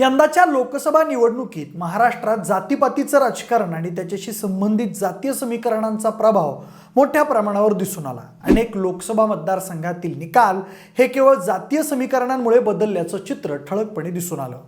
यंदाच्या लोकसभा निवडणुकीत महाराष्ट्रात जातीपातीचं राजकारण आणि त्याच्याशी संबंधित जातीय समीकरणांचा प्रभाव मोठ्या प्रमाणावर दिसून आला. अनेक लोकसभा मतदारसंघातील निकाल हे केवळ जातीय समीकरणांमुळे बदलल्याचं चित्र ठळकपणे दिसून आलं.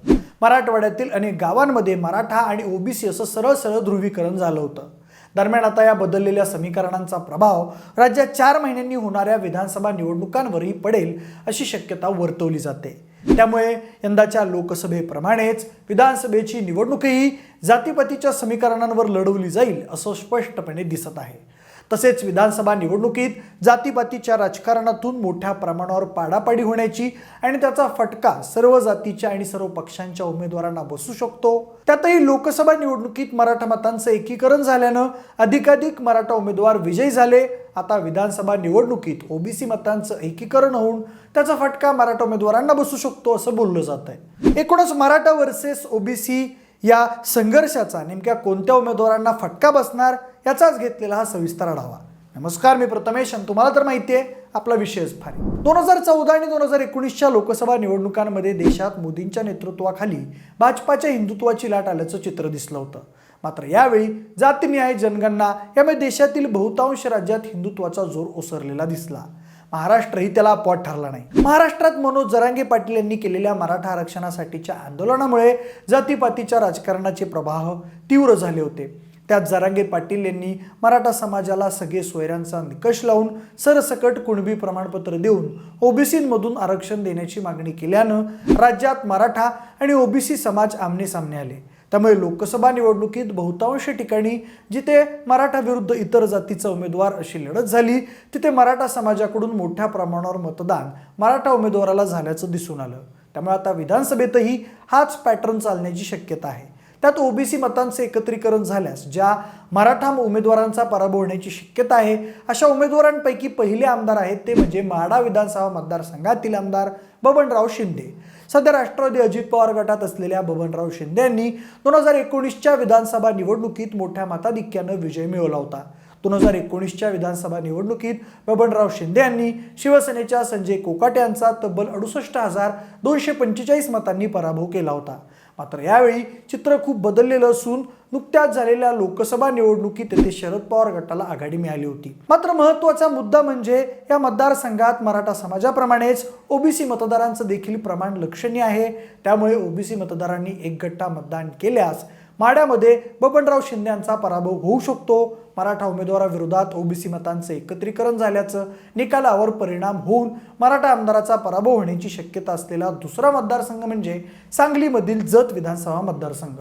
मराठवाड्यातील अनेक गावांमध्ये मराठा आणि ओबीसी असं सरळ सरळ ध्रुवीकरण झालं होतं. दरम्यान आता या बदललेल्या समीकरणांचा प्रभाव राज्यात चार महिन्यांनी होणाऱ्या विधानसभा निवडणुकांवरही पडेल अशी शक्यता वर्तवली जाते. त्यामुळे यंदाच्या लोकसभेप्रमाणेच विधानसभेची निवडणूकही जातीपातीच्या समीकरणांवर लढवली जाईल असं स्पष्टपणे दिसत आहे. तसेच विधानसभा निवडणुकीत जातीपातीच्या राजकारणातून मोठ्या प्रमाणावर पाडापाडी होण्याची आणि त्याचा फटका सर्व जातीच्या आणि सर्व पक्षांच्या उमेदवारांना बसू शकतो. त्यातही लोकसभा निवडणुकीत मराठा मतांचं एकीकरण झाल्यानं अधिकाधिक मराठा उमेदवार विजयी झाले. आता विधानसभा निवडणुकीत ओबीसी मतांचं एकीकरण होऊन त्याचा फटका मराठा उमेदवारांना बसू शकतो असं बोललं जात आहे. एकूणच मराठा वर्सेस ओबीसी या संघर्षाचा नेमक्या कोणत्या उमेदवारांना फटका बसणार याचाच घेतलेला हा सविस्तर आढावा. नमस्कार मी प्रथमेश आणि तुम्हाला तर माहिती आहे आपला विषयच फार दोन हजार चौदा आणि दोन हजार एकोणीसच्या लोकसभा निवडणुकांमध्ये देशात मोदींच्या नेतृत्वाखाली भाजपाच्या हिंदुत्वाची लाट आल्याचं चित्र दिसलं होतं. मात्र यावेळी जातीन्याय जनगणना यामुळे देशातील बहुतांश राज्यात हिंदुत्वाचा जोर ओसरलेला दिसला. महाराष्ट्रही त्याला अपवाद ठरला नाही. महाराष्ट्रात मनोज जरांगे पाटील यांनी केलेल्या मराठा आरक्षणासाठीच्या आंदोलनामुळे जातीपातीच्या राजकारणाचे प्रवाह तीव्र झाले होते. त्यात जरांगे पाटील यांनी मराठा समाजाला सगळे सोयऱ्यांचा निकष लावून सरसकट कुणबी प्रमाणपत्र देऊन ओबीसीमधून आरक्षण देण्याची मागणी केल्यानं राज्यात मराठा आणि ओबीसी समाज आमने सामने आले. त्यामुळे लोकसभा निवडणुकीत बहुतांश ठिकाणी जिथे मराठा विरुद्ध इतर जातीचा उमेदवार अशी लढत झाली तिथे मराठा समाजाकडून मोठ्या प्रमाणावर मतदान मराठा उमेदवाराला झाल्याचं दिसून आलं. त्यामुळे आता विधानसभेतही हाच पॅटर्न चालण्याची शक्यता आहे. त्यात ओबीसी मतांचे एकत्रीकरण झाल्यास ज्या मराठा उमेदवारांचा पराभव होण्याची शक्यता आहे अशा उमेदवारांपैकी पहिले आमदार आहेत ते म्हणजे माडा विधानसभा मतदारसंघातील आमदार बबनराव शिंदे. सध्या राष्ट्रवादी अजित पवार गटात असलेल्या बबनराव शिंदे यांनी दोन हजार एकोणीसच्या विधानसभा निवडणुकीत मोठ्या मताधिक्यानं विजय मिळवला होता. दोन हजार एकोणीसच्या विधानसभा निवडणुकीत बबनराव शिंदे यांनी शिवसेनेच्या संजय कोकाटे यांचा तब्बल अडुसष्ट हजार दोनशे पंचेचाळीस मतांनी पराभव केला होता. मात्र यावेळी चित्र खूप बदललेलं असून नुकत्याच झालेल्या लोकसभा निवडणुकीत तेथे शरद पवार गटाला आघाडी मिळाली होती. मात्र महत्त्वाचा मुद्दा म्हणजे या मतदारसंघात मराठा समाजाप्रमाणेच ओबीसी मतदारांचं देखील प्रमाण लक्षणीय आहे. त्यामुळे ओबीसी मतदारांनी एक गट्टा मतदान केल्यास माड्यामध्ये बबनराव शिंदे यांचा पराभव होऊ शकतो. मराठा उमेदवाराविरोधात ओबीसी मतांचं एकत्रीकरण झाल्याचं निकालावर परिणाम होऊन मराठा आमदाराचा पराभव होण्याची शक्यता असलेला दुसरा मतदारसंघ म्हणजे सांगलीमधील जत विधानसभा मतदारसंघ.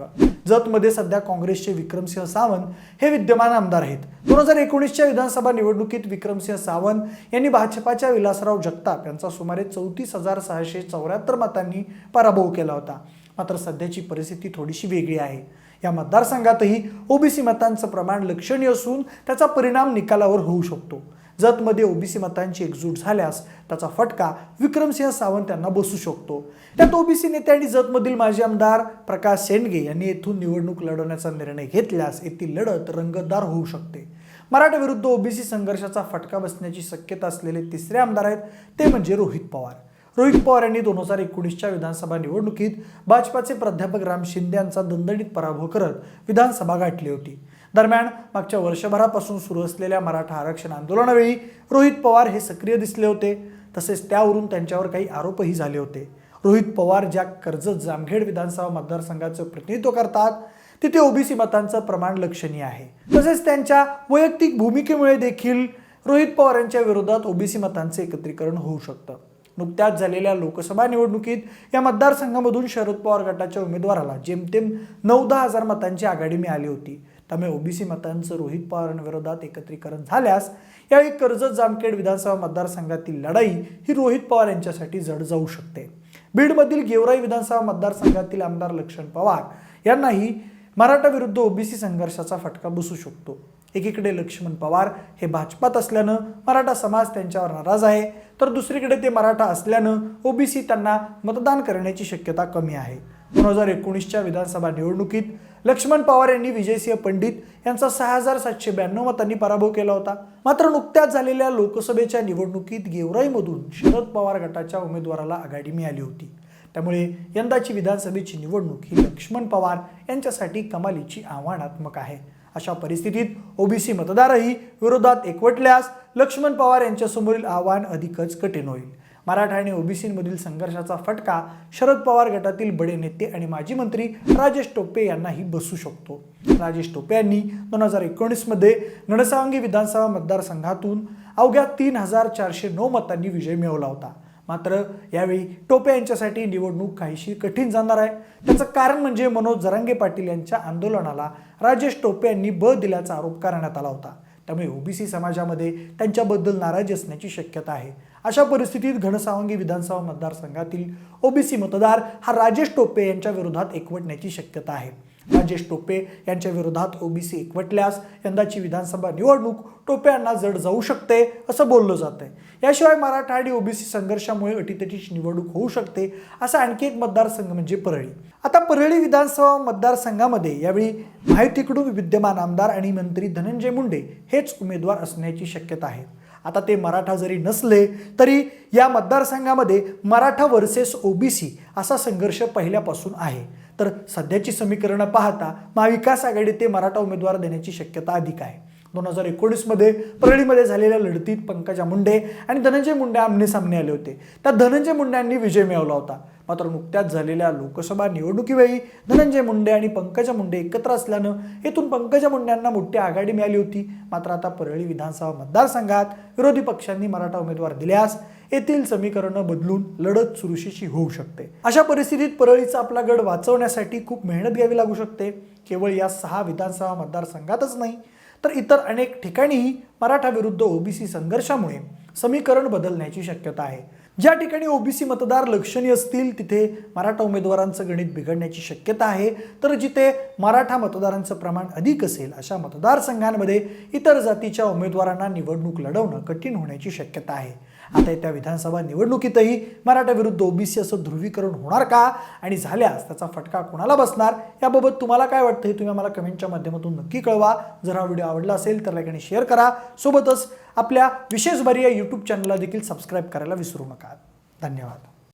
जतमध्ये सध्या काँग्रेसचे विक्रमसिंह सावंत हे विद्यमान आमदार आहेत. दोन हजार एकोणीसच्या विधानसभा निवडणुकीत विक्रमसिंह सावंत यांनी भाजपाच्या विलासराव जगताप यांचा सुमारे चौतीस हजार सहाशे चौऱ्याहत्तर मतांनी पराभव केला होता. मात्र सध्याची परिस्थिती थोडीशी वेगळी आहे. या मतदारसंघातही ओबीसी मतांचं प्रमाण लक्षणीय असून त्याचा परिणाम निकालावर होऊ शकतो. जतमध्ये ओबीसी मतांची एकजूट झाल्यास त्याचा फटका विक्रमसिंह सावंत यांना बसू शकतो. त्यात ओबीसी नेते आणि जतमधील माजी आमदार प्रकाश शेंडगे यांनी येथून निवडणूक लढवण्याचा निर्णय घेतल्यास येथील लढत रंगतदार होऊ शकते. मराठा विरुद्ध ओबीसी संघर्षाचा फटका बसण्याची शक्यता असलेले तिसरे आमदार आहेत ते म्हणजे रोहित पवार. रोहित पवार यांनी दोन हजार एकोणीसच्या विधानसभा निवडणुकीत भाजपाचे प्राध्यापक राम शिंदे यांचा दणदणीत पराभव करत विधानसभा गाठली होती. दरम्यान मागच्या वर्षभरापासून सुरू असलेल्या मराठा आरक्षण आंदोलनावेळी रोहित पवार हे सक्रिय दिसले होते. तसेच त्यावरून त्यांच्यावर काही आरोपही झाले होते. रोहित पवार ज्या कर्जत जामखेड विधानसभा मतदारसंघाचं प्रतिनिधित्व करतात तिथे ओबीसी मतांचं प्रमाण लक्षणीय आहे. तसेच त्यांच्या वैयक्तिक भूमिकेमुळे देखील रोहित पवार यांच्या विरोधात ओबीसी मतांचे एकत्रीकरण होऊ शकतं. नुकत्याच झालेल्या लोकसभा निवडणुकीत या मतदारसंघामधून शरद पवार गटाच्या उमेदवाराला जेमतेम नऊ दहा हजार मतांची आघाडी मिळाली होती. त्यामुळे ओबीसी मतांचं रोहित पवारांविरोधात एकत्रीकरण झाल्यास यावेळी कर्जत जामखेड विधानसभा मतदारसंघातील लढाई ही रोहित पवार यांच्यासाठी जड जाऊ शकते. बीडमधील गेवराई विधानसभा मतदारसंघातील आमदार लक्ष्मण पवार यांनाही मराठा विरुद्ध ओबीसी संघर्षाचा फटका बसू शकतो. एकीकडे लक्ष्मण पवार हे भाजपात असल्यानं मराठा समाज त्यांच्यावर नाराज आहे तर दुसरीकडे ते मराठा असल्यानं ओबीसी त्यांना मतदान करण्याची शक्यता कमी आहे. दोन हजार एकोणीसच्या विधानसभा निवडणुकीत लक्ष्मण पवार यांनी विजयसिंह पंडित यांचा सहा हजार सातशे ब्याण्णव मतांनी पराभव केला होता. मात्र नुकत्याच झालेल्या लोकसभेच्या निवडणुकीत गेवराईमधून शरद पवार गटाच्या उमेदवाराला आघाडी मिळाली होती. त्यामुळे यंदाची विधानसभेची निवडणूक ही लक्ष्मण पवार यांच्यासाठी कमालीची आव्हानात्मक आहे. अशा परिस्थितीत ओबीसी मतदारही विरोधात एकवटल्यास लक्ष्मण पवार यांच्यासमोरील आव्हान अधिकच कठीण होईल. मराठा आणि ओबीसीमधील संघर्षाचा फटका शरद पवार गटातील बडे नेते आणि माजी मंत्री राजेश टोपे यांनाही बसू शकतो. राजेश टोपे यांनी दोन हजार एकोणीसमध्ये घनसावंगी विधानसभा मतदारसंघातून अवघ्या तीन हजार चारशे नऊ मतांनी विजय मिळवला होता. मात्र यावेळी टोपे यांच्यासाठी निवडणूक काहीशी कठीण जाणार आहे. त्याचं कारण म्हणजे मनोज जरांगे पाटील यांच्या आंदोलनाला राजेश टोपे यांनी बळ दिल्याचा आरोप करण्यात आला होता. त्यामुळे ओबीसी समाजामध्ये त्यांच्याबद्दल नाराजी असण्याची शक्यता आहे. अशा परिस्थितीत घनसावंगी विधानसभा मतदारसंघातील ओबीसी मतदार हा राजेश टोपे यांच्या विरोधात एकवटण्याची शक्यता आहे. राजेश टोपे यांच्या विरोधात ओबीसी एकवटल्यास यंदाची विधानसभा निवडणूक टोपे यांना जड जाऊ शकते असं बोललं जात आहे याशिवाय मराठा आणि ओबीसी संघर्षामुळे अटीतटीची निवडणूक होऊ शकते असा आणखी एक मतदारसंघ म्हणजे परळी. आता परळी विधानसभा मतदारसंघामध्ये यावेळी माहितीकडून विद्यमान आमदार आणि मंत्री धनंजय मुंडे हेच उमेदवार असण्याची शक्यता आहे. आता ते मराठा जरी नसले तरी या मतदारसंघामध्ये मराठा वर्सेस ओबीसी असा संघर्ष पहिल्यापासून आहे. तर सध्याची समीकरणं पाहता महाविकास आघाडी ते मराठा उमेदवार देण्याची शक्यता अधिक आहे. दोन हजार एकोणीसमध्ये परळीमध्ये झालेल्या लढतीत पंकजा मुंडे आणि धनंजय मुंडे आमने सामने आले होते. त्या धनंजय मुंडे यांनी विजय मिळवला होता. मात्र नुकत्याच झालेल्या लोकसभा निवडणुकीवेळी धनंजय मुंडे आणि पंकजा मुंडे एकत्र असल्यानं येथून पंकजा मुंडेंना मोठी आघाडी मिळाली होती. मात्र आता परळी विधानसभा मतदारसंघात विरोधी पक्षांनी मराठा उमेदवार दिल्यास येथील समीकरणं बदलून लढत चुरशीची होऊ शकते. अशा परिस्थितीत परळीचा आपला गड वाचवण्यासाठी खूप मेहनत घ्यावी लागू शकते. केवळ या सहा विधानसभा मतदारसंघातच नाही तर इतर अनेक ठिकाणीही मराठा विरुद्ध ओबीसी संघर्षामुळे समीकरण बदलण्याची शक्यता आहे. ज्या ठिकाणी ओबीसी मतदार लक्षणीय असतील तिथे मराठा उमेदवारांचं गणित बिघडण्याची शक्यता आहे. तर जिथे मराठा मतदारांचं प्रमाण अधिक असेल अशा मतदारसंघांमध्ये इतर जातीच्या उमेदवारांना निवडणूक लढवणं कठीण होण्याची शक्यता आहे. आता येत्या विधानसभा निवडणुकीतही मराठा विरुद्ध ओबीसी असं ध्रुवीकरण होणार का? आणि झाल्यास त्याचा फटका कोणाला बसणार? याबाबत तुम्हाला काय वाटतं हे तुम्ही आम्हाला कमेंटच्या माध्यमातून नक्की कळवा. जर हा व्हिडिओ आवडला असेल तर लाईक आणि शेअर करा. सोबतच आपल्या विशेष बारी या यूट्यूब चॅनलला देखील सबस्क्राईब करायला विसरू नका. धन्यवाद.